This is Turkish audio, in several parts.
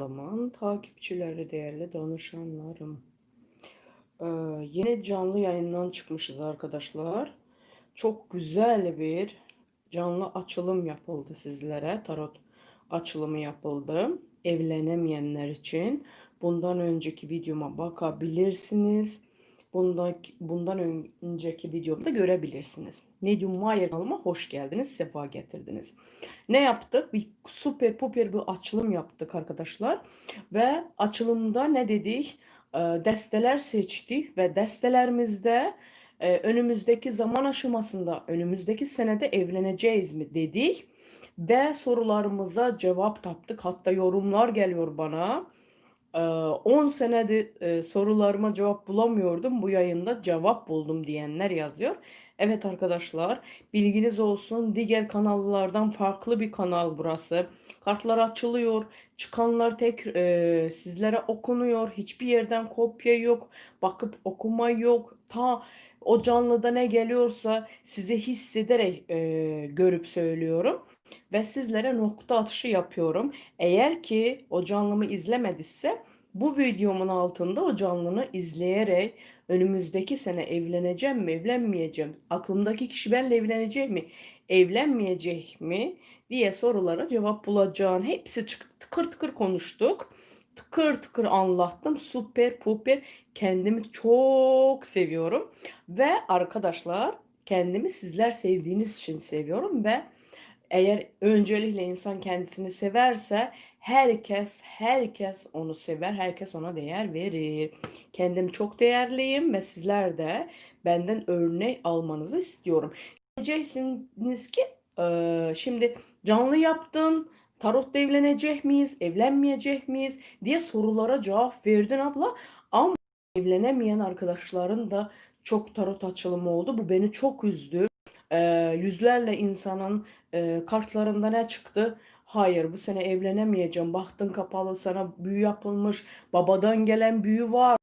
Zaman takipçileri, değerli danışanlarım. Ee, yine canlı yayından çıkmışız arkadaşlar. Çok güzel bir canlı açılım yapıldı sizlere. Tarot açılımı yapıldı. Evlenemeyenler için. Bundan önceki videoma bakabilirsiniz. Bundan, bundan önceki videomda görebilirsiniz. Medium Wire kanalıma hoş geldiniz, sefa getirdiniz. Ne yaptık? Bir süper puper bir açılım yaptık arkadaşlar. Ve açılımda ne dedik? Ee, Desteler seçtik ve destelerimizde e, önümüzdeki zaman aşamasında, önümüzdeki senede evleneceğiz mi dedik. Ve sorularımıza cevap taptık. Hatta yorumlar geliyor bana. 10 senedir e, sorularıma cevap bulamıyordum. Bu yayında cevap buldum diyenler yazıyor. Evet arkadaşlar bilginiz olsun diğer kanallardan farklı bir kanal burası. Kartlar açılıyor. Çıkanlar tek e, sizlere okunuyor. Hiçbir yerden kopya yok. Bakıp okuma yok. Ta o canlıda ne geliyorsa size hissederek e, görüp söylüyorum ve sizlere nokta atışı yapıyorum. Eğer ki o canlımı izlemediyse bu videomun altında o canlını izleyerek önümüzdeki sene evleneceğim mi, evlenmeyeceğim, aklımdaki kişi benimle evlenecek mi, evlenmeyecek mi diye sorulara cevap bulacağın hepsi. Tıkır tıkır konuştuk. Tıkır tıkır anlattım. Süper puper. Kendimi çok seviyorum. Ve arkadaşlar kendimi sizler sevdiğiniz için seviyorum ve eğer öncelikle insan kendisini severse herkes herkes onu sever, herkes ona değer verir. Kendim çok değerliyim ve sizler de benden örnek almanızı istiyorum. Diyeceksiniz ki şimdi canlı yaptın, tarotta evlenecek miyiz, evlenmeyecek miyiz diye sorulara cevap verdin abla. Ama evlenemeyen arkadaşların da çok tarot açılımı oldu. Bu beni çok üzdü. Yüzlerle insanın e, kartlarında ne çıktı? Hayır bu sene evlenemeyeceğim. Bahtın kapalı sana büyü yapılmış. Babadan gelen büyü var.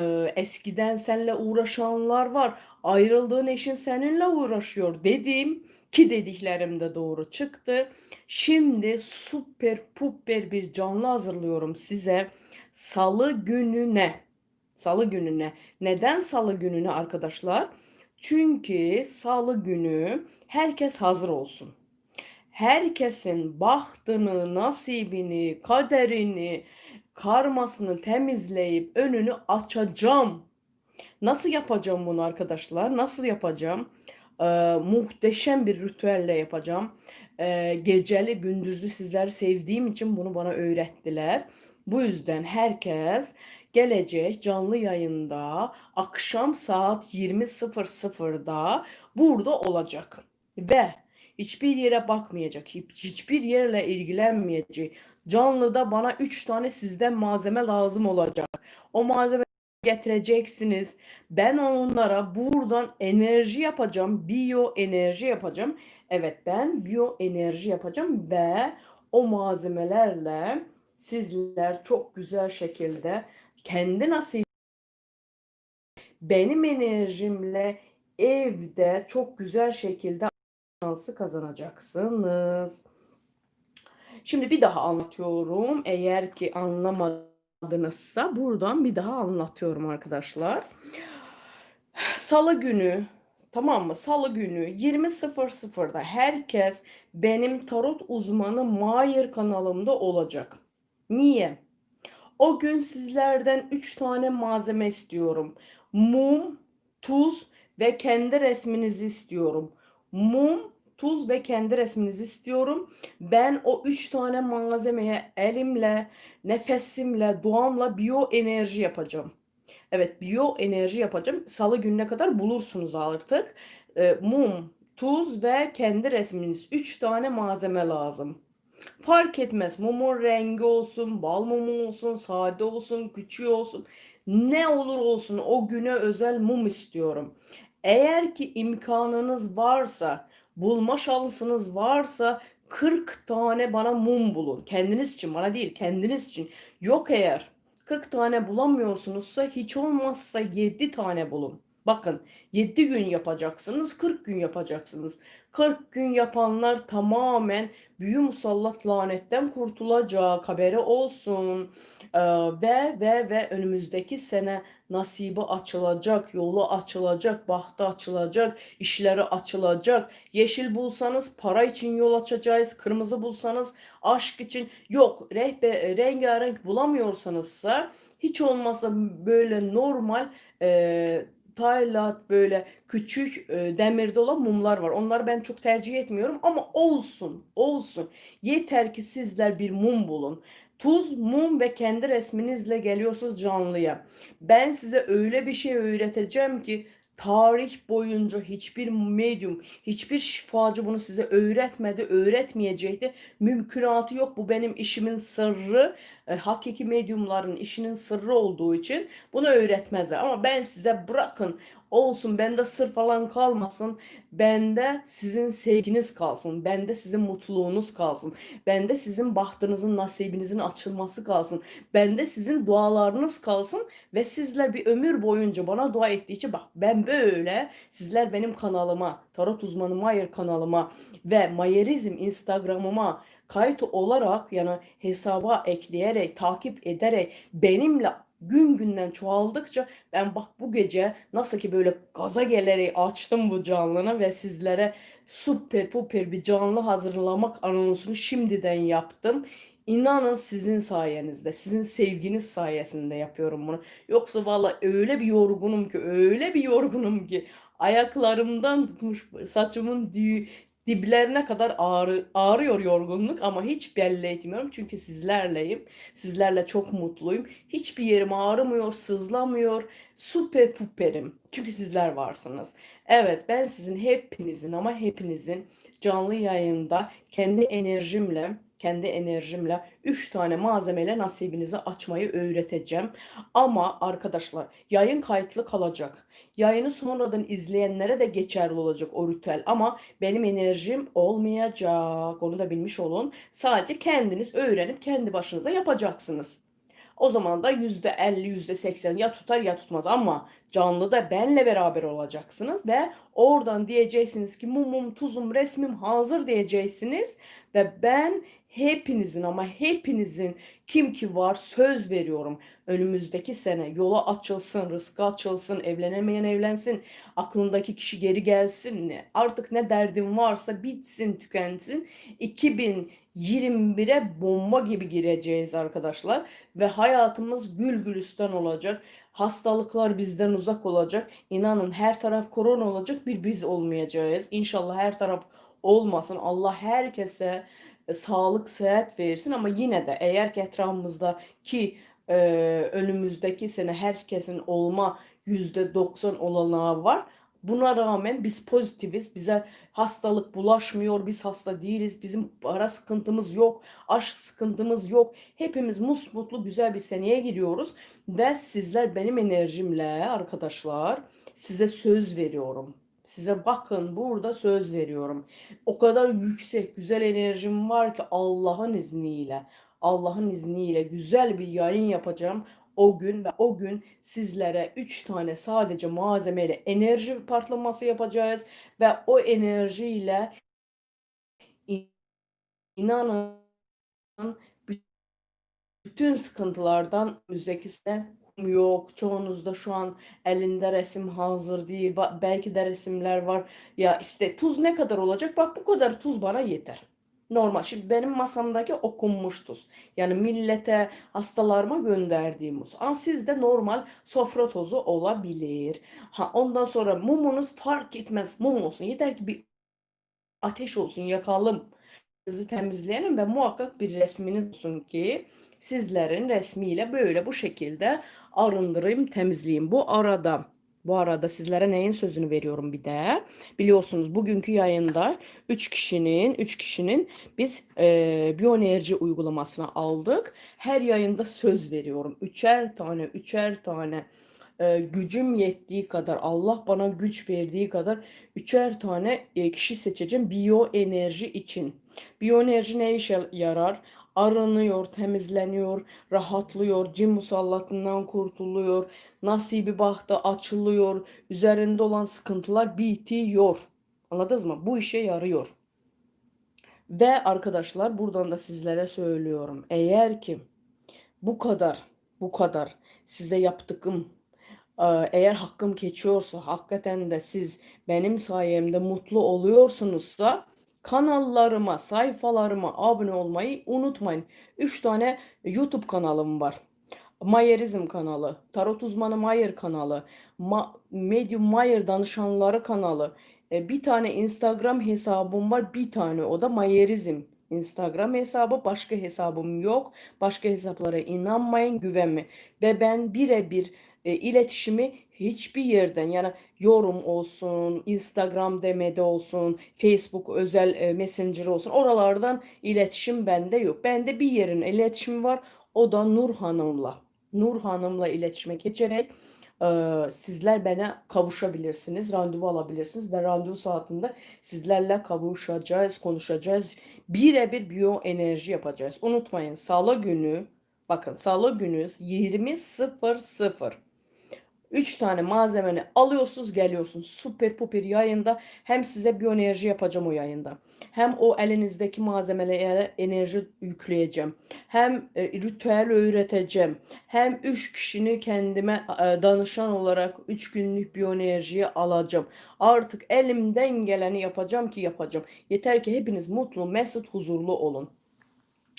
Ee, eskiden seninle uğraşanlar var. Ayrıldığın eşin seninle uğraşıyor dedim ki dediklerim de doğru çıktı. Şimdi süper puper bir canlı hazırlıyorum size. Salı gününe. Salı gününe. Neden salı gününe arkadaşlar? Çünkü salı günü herkes hazır olsun herkesin bahtını, nasibini, kaderini, karmasını temizleyip önünü açacağım. Nasıl yapacağım bunu arkadaşlar? Nasıl yapacağım? Ee, muhteşem bir ritüelle yapacağım. Ee, geceli gündüzlü sizleri sevdiğim için bunu bana öğrettiler. Bu yüzden herkes gelecek canlı yayında akşam saat 20.00'da burada olacak. Ve Hiçbir yere bakmayacak. Hiçbir yerle ilgilenmeyecek. Canlıda bana 3 tane sizden malzeme lazım olacak. O malzeme getireceksiniz. Ben onlara buradan enerji yapacağım. Biyo enerji yapacağım. Evet ben biyo enerji yapacağım ve o malzemelerle sizler çok güzel şekilde kendi nasıl benim enerjimle evde çok güzel şekilde şansı kazanacaksınız. Şimdi bir daha anlatıyorum. Eğer ki anlamadınızsa buradan bir daha anlatıyorum arkadaşlar. Salı günü tamam mı? Salı günü 20.00'da herkes benim tarot uzmanı Mayer kanalımda olacak. Niye? O gün sizlerden 3 tane malzeme istiyorum. Mum, tuz ve kendi resminizi istiyorum mum, tuz ve kendi resminizi istiyorum. Ben o üç tane malzemeye elimle, nefesimle, duamla biyo enerji yapacağım. Evet biyo enerji yapacağım. Salı gününe kadar bulursunuz artık. E, mum, tuz ve kendi resminiz. Üç tane malzeme lazım. Fark etmez. Mumun rengi olsun, bal mumu olsun, sade olsun, küçüğü olsun. Ne olur olsun o güne özel mum istiyorum. Eğer ki imkanınız varsa, bulma şansınız varsa 40 tane bana mum bulun. Kendiniz için, bana değil, kendiniz için. Yok eğer 40 tane bulamıyorsunuzsa hiç olmazsa 7 tane bulun. Bakın 7 gün yapacaksınız, 40 gün yapacaksınız. 40 gün yapanlar tamamen büyü musallat lanetten kurtulacak haberi olsun. Ee, ve ve ve önümüzdeki sene nasibi açılacak, yolu açılacak, bahtı açılacak, işleri açılacak. Yeşil bulsanız para için yol açacağız, kırmızı bulsanız aşk için yok. Rehbe, rengarenk bulamıyorsanızsa hiç olmazsa böyle normal e, Taylat böyle küçük e, demirde olan mumlar var. Onları ben çok tercih etmiyorum ama olsun, olsun. Yeter ki sizler bir mum bulun. Tuz, mum ve kendi resminizle geliyorsunuz canlıya. Ben size öyle bir şey öğreteceğim ki tarih boyunca hiçbir medyum, hiçbir şifacı bunu size öğretmedi, öğretmeyecekti. Mümkünatı yok. Bu benim işimin sırrı. E, hakiki medyumların işinin sırrı olduğu için bunu öğretmezler. Ama ben size bırakın olsun bende sır falan kalmasın. Bende sizin sevginiz kalsın. Bende sizin mutluluğunuz kalsın. Bende sizin bahtınızın, nasibinizin açılması kalsın. Bende sizin dualarınız kalsın ve sizler bir ömür boyunca bana dua ettiği için bak ben böyle sizler benim kanalıma, Tarot Uzmanı Mayer kanalıma ve Mayerizm Instagram'ıma kayıt olarak yani hesaba ekleyerek, takip ederek benimle gün günden çoğaldıkça ben bak bu gece nasıl ki böyle gaza gelerek açtım bu canlını ve sizlere süper puper bir canlı hazırlamak anonsunu şimdiden yaptım. İnanın sizin sayenizde, sizin sevginiz sayesinde yapıyorum bunu. Yoksa valla öyle bir yorgunum ki, öyle bir yorgunum ki ayaklarımdan tutmuş saçımın düğü, diblerine kadar ağrı, ağrıyor yorgunluk ama hiç belli etmiyorum. Çünkü sizlerleyim. Sizlerle çok mutluyum. Hiçbir yerim ağrımıyor, sızlamıyor. Süper puperim. Çünkü sizler varsınız. Evet ben sizin hepinizin ama hepinizin canlı yayında kendi enerjimle kendi enerjimle 3 tane malzemeyle nasibinizi açmayı öğreteceğim. Ama arkadaşlar yayın kayıtlı kalacak. Yayını sonradan izleyenlere de geçerli olacak o ritüel ama benim enerjim olmayacak. Onu da bilmiş olun. Sadece kendiniz öğrenip kendi başınıza yapacaksınız. O zaman da %50, %80 ya tutar ya tutmaz ama canlı da benle beraber olacaksınız ve oradan diyeceksiniz ki mumum, tuzum, resmim hazır diyeceksiniz ve ben hepinizin ama hepinizin kim ki var söz veriyorum. Önümüzdeki sene yola açılsın, rızkı açılsın, evlenemeyen evlensin, aklındaki kişi geri gelsin. Ne, artık ne derdin varsa bitsin, tükensin. 2021'e bomba gibi gireceğiz arkadaşlar ve hayatımız gül gülistan olacak. Hastalıklar bizden uzak olacak. İnanın her taraf korona olacak bir biz olmayacağız. İnşallah her taraf olmasın. Allah herkese e, sağlık, sıhhat versin ama yine de eğer ki etrafımızda ki e, önümüzdeki sene herkesin olma %90 olanağı var. Buna rağmen biz pozitiviz. Bize hastalık bulaşmıyor. Biz hasta değiliz. Bizim para sıkıntımız yok. Aşk sıkıntımız yok. Hepimiz musmutlu güzel bir seneye giriyoruz. Ve sizler benim enerjimle arkadaşlar size söz veriyorum. Size bakın burada söz veriyorum. O kadar yüksek, güzel enerjim var ki Allah'ın izniyle, Allah'ın izniyle güzel bir yayın yapacağım o gün ve o gün sizlere 3 tane sadece malzemeyle enerji patlaması yapacağız ve o enerjiyle inanın bütün sıkıntılardan önümüzdeki yok. Çoğunuzda şu an elinde resim hazır değil. Belki de resimler var. Ya işte tuz ne kadar olacak? Bak bu kadar tuz bana yeter. Normal. Şimdi benim masamdaki okunmuş tuz. Yani millete, hastalarıma gönderdiğim tuz. Ama sizde normal sofra tozu olabilir. Ha ondan sonra mumunuz fark etmez. Mum olsun. Yeter ki bir ateş olsun yakalım. Sizi temizleyelim ve muhakkak bir resminiz olsun ki sizlerin resmiyle böyle bu şekilde arındırayım, temizleyeyim. Bu arada bu arada sizlere neyin sözünü veriyorum bir de. Biliyorsunuz bugünkü yayında 3 kişinin 3 kişinin biz e, biyoenerji uygulamasına aldık. Her yayında söz veriyorum. Üçer tane, üçer tane e, gücüm yettiği kadar Allah bana güç verdiği kadar üçer tane e, kişi seçeceğim biyoenerji için. Biyoenerji ne işe yarar? Arınıyor, temizleniyor, rahatlıyor, cin musallatından kurtuluyor, nasibi bahtı açılıyor, üzerinde olan sıkıntılar bitiyor. Anladınız mı? Bu işe yarıyor. Ve arkadaşlar buradan da sizlere söylüyorum. Eğer ki bu kadar, bu kadar size yaptığım e, eğer hakkım geçiyorsa hakikaten de siz benim sayemde mutlu oluyorsunuzsa kanallarıma, sayfalarıma abone olmayı unutmayın. 3 tane YouTube kanalım var. Mayerizm kanalı, Tarot Uzmanı Mayer kanalı, Ma Medium Mayer Danışanları kanalı, e, bir tane Instagram hesabım var, bir tane o da Mayerizm Instagram hesabı, başka hesabım yok. Başka hesaplara inanmayın, güvenme. Ve ben birebir e, iletişimi hiçbir yerden yani yorum olsun, Instagram demede olsun, Facebook özel e, messenger olsun oralardan iletişim bende yok. Bende bir yerin iletişimi var. O da Nur Hanım'la. Nur Hanım'la iletişime geçerek e, sizler bana kavuşabilirsiniz, randevu alabilirsiniz ve randevu saatinde sizlerle kavuşacağız, konuşacağız. Birebir biyo enerji yapacağız. Unutmayın salı günü, bakın salı günü 20.00 3 tane malzemeni alıyorsunuz geliyorsunuz. Süper puper yayında hem size biyoenerji yapacağım o yayında. Hem o elinizdeki malzemelere enerji yükleyeceğim. Hem e, ritüel öğreteceğim. Hem 3 kişini kendime e, danışan olarak 3 günlük biyoenerjiyi alacağım. Artık elimden geleni yapacağım ki yapacağım. Yeter ki hepiniz mutlu, mesut, huzurlu olun.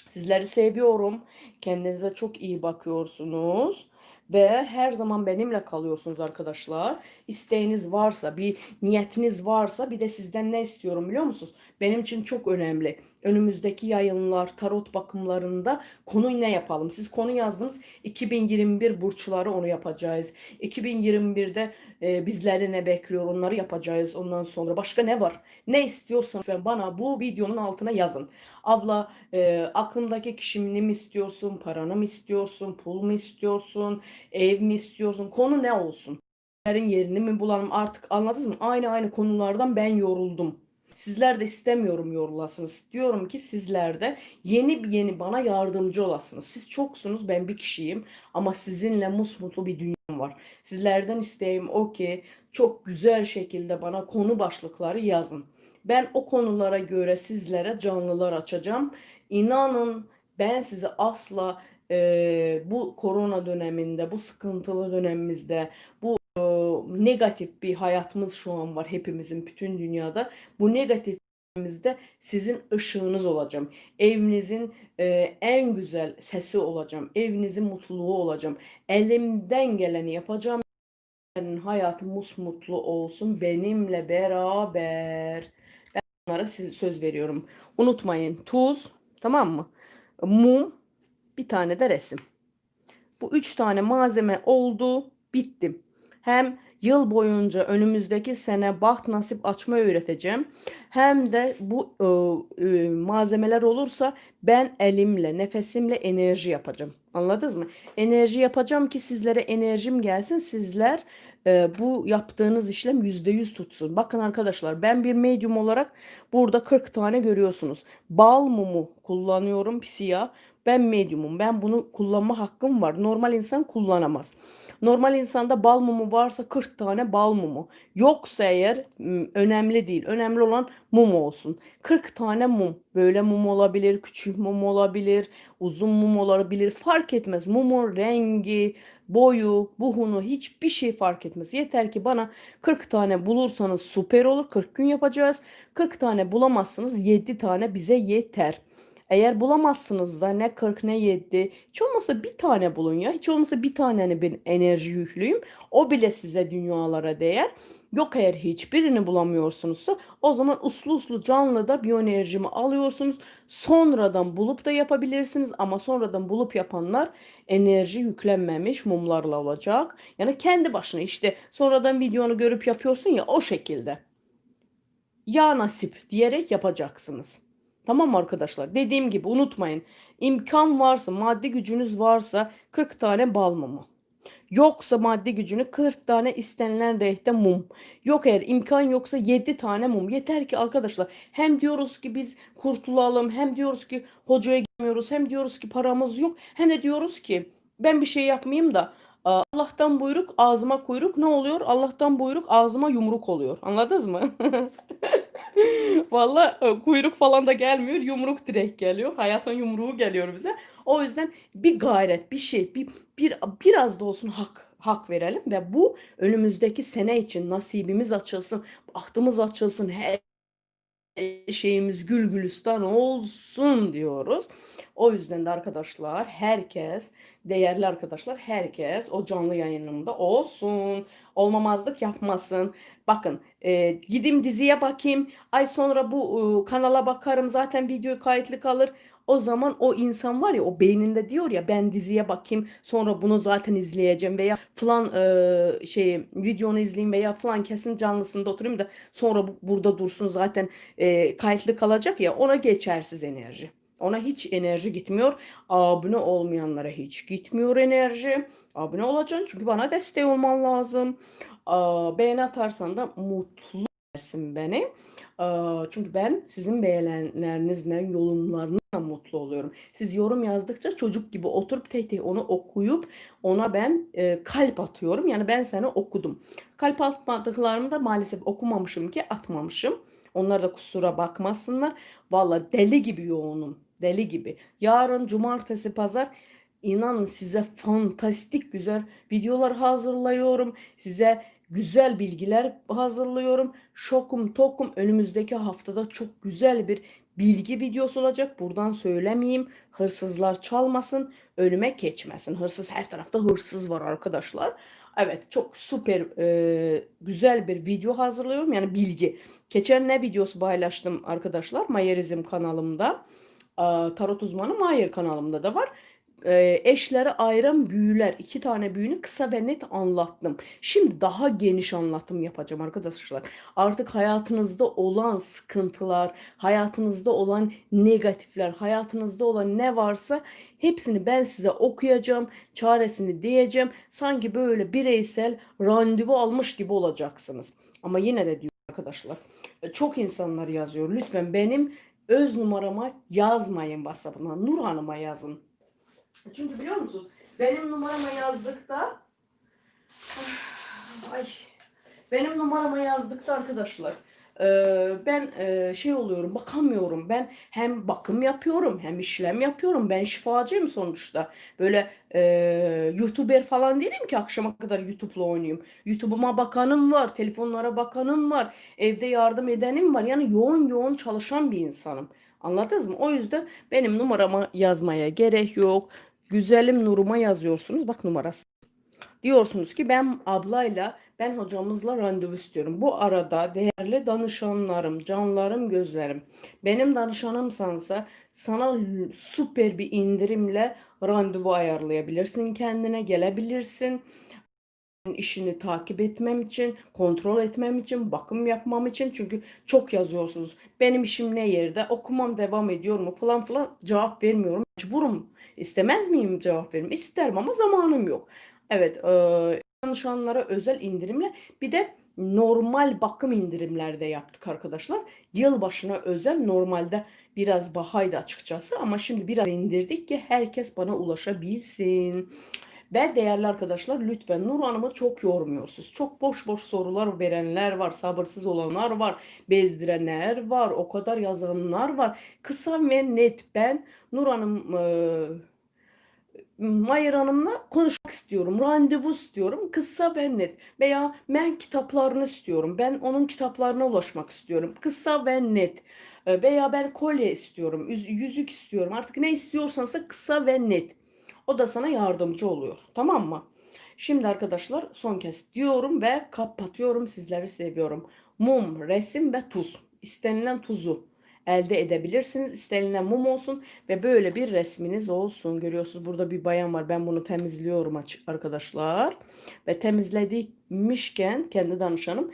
Sizleri seviyorum. Kendinize çok iyi bakıyorsunuz ve her zaman benimle kalıyorsunuz arkadaşlar. İsteğiniz varsa, bir niyetiniz varsa bir de sizden ne istiyorum biliyor musunuz? Benim için çok önemli. Önümüzdeki yayınlar, tarot bakımlarında konu ne yapalım? Siz konu yazdınız. 2021 burçları onu yapacağız. 2021'de e, bizleri ne bekliyor onları yapacağız. Ondan sonra başka ne var? Ne istiyorsan lütfen bana bu videonun altına yazın. Abla e, aklımdaki kişini mi istiyorsun? Paranı mı istiyorsun? Pul mu istiyorsun? Ev mi istiyorsun? Konu ne olsun? yerini mi bulalım artık anladınız mı? Aynı aynı konulardan ben yoruldum. Sizler de istemiyorum yorulasınız. Diyorum ki sizler de yeni yeni bana yardımcı olasınız. Siz çoksunuz ben bir kişiyim ama sizinle musmutlu bir dünyam var. Sizlerden isteğim o ki çok güzel şekilde bana konu başlıkları yazın. Ben o konulara göre sizlere canlılar açacağım. İnanın ben sizi asla e, bu korona döneminde, bu sıkıntılı dönemimizde, bu e, negatif bir hayatımız şu an var hepimizin bütün dünyada. Bu negatifimizde sizin ışığınız olacağım. Evinizin e, en güzel sesi olacağım. Evinizin mutluluğu olacağım. Elimden geleni yapacağım. Hayatı musmutlu olsun benimle beraber. Ben onlara size söz veriyorum. Unutmayın tuz tamam mı? Mum bir tane de resim. Bu üç tane malzeme oldu. Bittim. Hem yıl boyunca önümüzdeki sene baht nasip açma öğreteceğim. Hem de bu e, e, malzemeler olursa ben elimle, nefesimle enerji yapacağım. Anladınız mı? Enerji yapacağım ki sizlere enerjim gelsin. Sizler e, bu yaptığınız işlem %100 tutsun. Bakın arkadaşlar ben bir medium olarak burada 40 tane görüyorsunuz. Bal mumu kullanıyorum siyah. Ben mediumum. Ben bunu kullanma hakkım var. Normal insan kullanamaz. Normal insanda bal mumu varsa 40 tane bal mumu. Yoksa eğer önemli değil. Önemli olan mum olsun. 40 tane mum. Böyle mum olabilir, küçük mum olabilir, uzun mum olabilir. Fark etmez. Mumun rengi, boyu, buhunu hiçbir şey fark etmez. Yeter ki bana 40 tane bulursanız süper olur. 40 gün yapacağız. 40 tane bulamazsınız 7 tane bize yeter. Eğer bulamazsınız da ne 40 ne 7 hiç olmasa bir tane bulun ya. Hiç olmasa bir tane hani ben enerji yüklüyüm. O bile size dünyalara değer. Yok eğer hiçbirini bulamıyorsunuzsa o zaman uslu uslu canlı da biyoenerjimi alıyorsunuz. Sonradan bulup da yapabilirsiniz ama sonradan bulup yapanlar enerji yüklenmemiş mumlarla olacak. Yani kendi başına işte sonradan videonu görüp yapıyorsun ya o şekilde. Ya nasip diyerek yapacaksınız. Tamam arkadaşlar? Dediğim gibi unutmayın. İmkan varsa, maddi gücünüz varsa 40 tane bal mumu. Yoksa maddi gücünü 40 tane istenilen renkte mum. Yok eğer imkan yoksa 7 tane mum. Yeter ki arkadaşlar hem diyoruz ki biz kurtulalım hem diyoruz ki hocaya gitmiyoruz hem diyoruz ki paramız yok hem de diyoruz ki ben bir şey yapmayayım da Aa, Allah'tan buyruk ağzıma kuyruk ne oluyor? Allah'tan buyruk ağzıma yumruk oluyor. Anladınız mı? Valla e, kuyruk falan da gelmiyor. Yumruk direkt geliyor. Hayatın yumruğu geliyor bize. O yüzden bir gayret, bir şey, bir, bir biraz da olsun hak hak verelim ve bu önümüzdeki sene için nasibimiz açılsın, bahtımız açılsın, her şeyimiz gül gülistan olsun diyoruz. O yüzden de arkadaşlar herkes, değerli arkadaşlar herkes o canlı yayınımda olsun. Olmamazlık yapmasın. Bakın e, gideyim diziye bakayım. Ay sonra bu e, kanala bakarım zaten video kayıtlı kalır. O zaman o insan var ya o beyninde diyor ya ben diziye bakayım sonra bunu zaten izleyeceğim veya falan e, şey videonu izleyeyim veya falan kesin canlısında oturayım da sonra bu, burada dursun zaten e, kayıtlı kalacak ya ona geçersiz enerji. Ona hiç enerji gitmiyor. Abone olmayanlara hiç gitmiyor enerji. Abone olacaksın çünkü bana destek olman lazım. Beğeni atarsan da mutlu edersin beni. Çünkü ben sizin beğenilerinizle, yorumlarınızla mutlu oluyorum. Siz yorum yazdıkça çocuk gibi oturup tek tek onu okuyup ona ben e, kalp atıyorum. Yani ben seni okudum. Kalp atmadıklarımı da maalesef okumamışım ki atmamışım. Onlar da kusura bakmasınlar. Valla deli gibi yoğunum. Deli gibi. Yarın cumartesi pazar inanın size fantastik güzel videolar hazırlıyorum. Size güzel bilgiler hazırlıyorum. Şokum tokum önümüzdeki haftada çok güzel bir bilgi videosu olacak. Buradan söylemeyeyim. Hırsızlar çalmasın, önüme geçmesin. Hırsız her tarafta hırsız var arkadaşlar. Evet çok süper e, güzel bir video hazırlıyorum. Yani bilgi. Geçen ne videosu paylaştım arkadaşlar? Mayerizm kanalımda. E, Tarot uzmanı Mayer kanalımda da var e, eşleri ayıran büyüler. iki tane büyünü kısa ve net anlattım. Şimdi daha geniş anlatım yapacağım arkadaşlar. Artık hayatınızda olan sıkıntılar, hayatınızda olan negatifler, hayatınızda olan ne varsa hepsini ben size okuyacağım, çaresini diyeceğim. Sanki böyle bireysel randevu almış gibi olacaksınız. Ama yine de diyor arkadaşlar. Çok insanlar yazıyor. Lütfen benim öz numarama yazmayın WhatsApp'ına. Nur Hanım'a yazın. Çünkü biliyor musunuz? Benim numarama yazdıkta ay benim numarama yazdıkta arkadaşlar ben şey oluyorum bakamıyorum ben hem bakım yapıyorum hem işlem yapıyorum ben şifacıyım sonuçta böyle e, youtuber falan değilim ki akşama kadar youtube'la oynayayım youtube'uma bakanım var telefonlara bakanım var evde yardım edenim var yani yoğun yoğun çalışan bir insanım Anladınız mı? O yüzden benim numarama yazmaya gerek yok. Güzelim Nuruma yazıyorsunuz. Bak numarası. Diyorsunuz ki ben ablayla, ben hocamızla randevu istiyorum. Bu arada değerli danışanlarım, canlarım, gözlerim. Benim danışanımsansa sana süper bir indirimle randevu ayarlayabilirsin. Kendine gelebilirsin işini takip etmem için, kontrol etmem için, bakım yapmam için çünkü çok yazıyorsunuz. Benim işim ne yerde, okumam devam ediyor mu falan falan cevap vermiyorum. Mecburum. İstemez miyim cevap vereyim? İsterim ama zamanım yok. Evet, e, danışanlara özel indirimle bir de normal bakım indirimlerde yaptık arkadaşlar. Yılbaşına özel normalde biraz bahaydı açıkçası ama şimdi biraz indirdik ki herkes bana ulaşabilsin. Ve değerli arkadaşlar lütfen Nur Hanım'ı çok yormuyorsunuz. Çok boş boş sorular verenler var, sabırsız olanlar var, bezdirenler var, o kadar yazanlar var. Kısa ve net ben Nur Hanım e, Mayer Hanım'la konuşmak istiyorum. Randevu istiyorum. Kısa ve net. Veya ben kitaplarını istiyorum. Ben onun kitaplarına ulaşmak istiyorum. Kısa ve net. E, veya ben kolye istiyorum. Yüzük istiyorum. Artık ne istiyorsansa kısa ve net. O da sana yardımcı oluyor. Tamam mı? Şimdi arkadaşlar son kez diyorum ve kapatıyorum. Sizleri seviyorum. Mum, resim ve tuz. İstenilen tuzu elde edebilirsiniz. İstenilen mum olsun ve böyle bir resminiz olsun. Görüyorsunuz burada bir bayan var. Ben bunu temizliyorum arkadaşlar. Ve temizlemişken kendi danışanım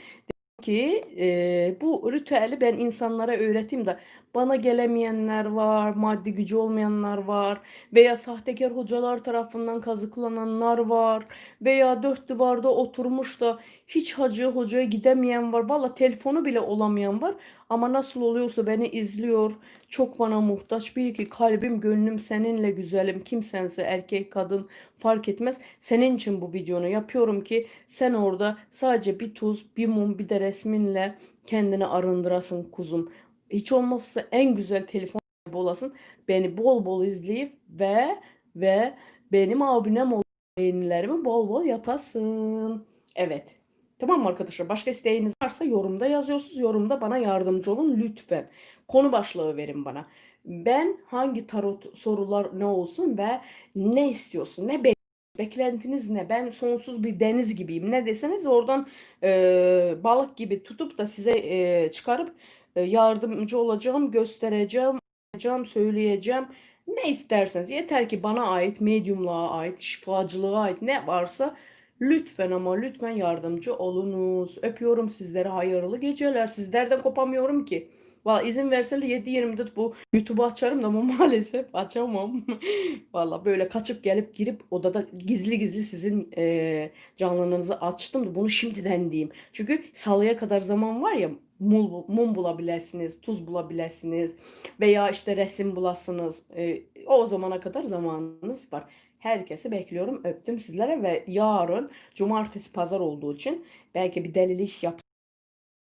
ki e, bu ritüeli ben insanlara öğreteyim de bana gelemeyenler var, maddi gücü olmayanlar var veya sahtekar hocalar tarafından kazıklananlar var veya dört duvarda oturmuş da hiç hacı hocaya gidemeyen var. Valla telefonu bile olamayan var ama nasıl oluyorsa beni izliyor. Çok bana muhtaç. Bil ki kalbim gönlüm seninle güzelim. Kimsense erkek kadın fark etmez. Senin için bu videonu yapıyorum ki sen orada sadece bir tuz, bir mum, bir de resminle kendini arındırasın kuzum. Hiç olmazsa en güzel telefon olasın. Beni bol bol izleyip ve ve benim abinem ol beğenilerimi bol bol yapasın. Evet. Tamam mı arkadaşlar? Başka isteğiniz varsa yorumda yazıyorsunuz. Yorumda bana yardımcı olun lütfen. Konu başlığı verin bana. Ben hangi tarot sorular ne olsun ve ne istiyorsun? Ne be beklentiniz ne? Ben sonsuz bir deniz gibiyim. Ne deseniz oradan e, balık gibi tutup da size e, çıkarıp yardımcı olacağım, göstereceğim, yapacağım, söyleyeceğim. Ne isterseniz. Yeter ki bana ait, medyumluğa ait, şifacılığa ait ne varsa lütfen ama lütfen yardımcı olunuz. Öpüyorum sizlere. Hayırlı geceler. Sizlerden kopamıyorum ki. Valla izin verseler 7-24 bu YouTube'u açarım da ama maalesef açamam. Valla böyle kaçıp gelip girip odada gizli gizli sizin e, canlılığınızı açtım da bunu şimdiden diyeyim. Çünkü salıya kadar zaman var ya mum, mum bulabilirsiniz, tuz bulabilirsiniz veya işte resim bulasınız. E, o zamana kadar zamanınız var. Herkesi bekliyorum. Öptüm sizlere ve yarın cumartesi pazar olduğu için belki bir delilik yap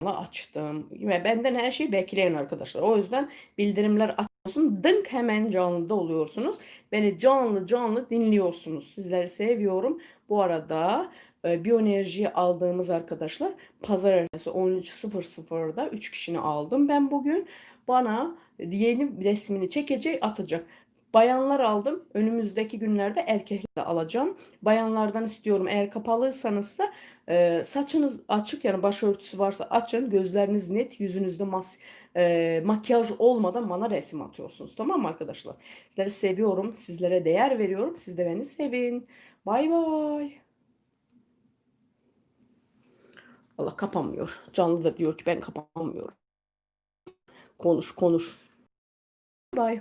açtım ve benden her şeyi bekleyin arkadaşlar. O yüzden bildirimler açıyorsun. Dınk hemen canlıda oluyorsunuz. Beni canlı canlı dinliyorsunuz. Sizleri seviyorum. Bu arada e, biyoenerjiyi aldığımız arkadaşlar pazar ertesi 13.00'da 3 kişini aldım ben bugün. Bana yeni resmini çekecek atacak. Bayanlar aldım. Önümüzdeki günlerde erkekler alacağım. Bayanlardan istiyorum. Eğer kapalıysanızsa e, saçınız açık yani başörtüsü varsa açın. Gözleriniz net. Yüzünüzde mas e, makyaj olmadan bana resim atıyorsunuz. Tamam mı arkadaşlar? Sizleri seviyorum. Sizlere değer veriyorum. Siz de beni sevin. Bay bay. Allah kapamıyor. Canlı da diyor ki ben kapamıyorum. Konuş konuş. Bay.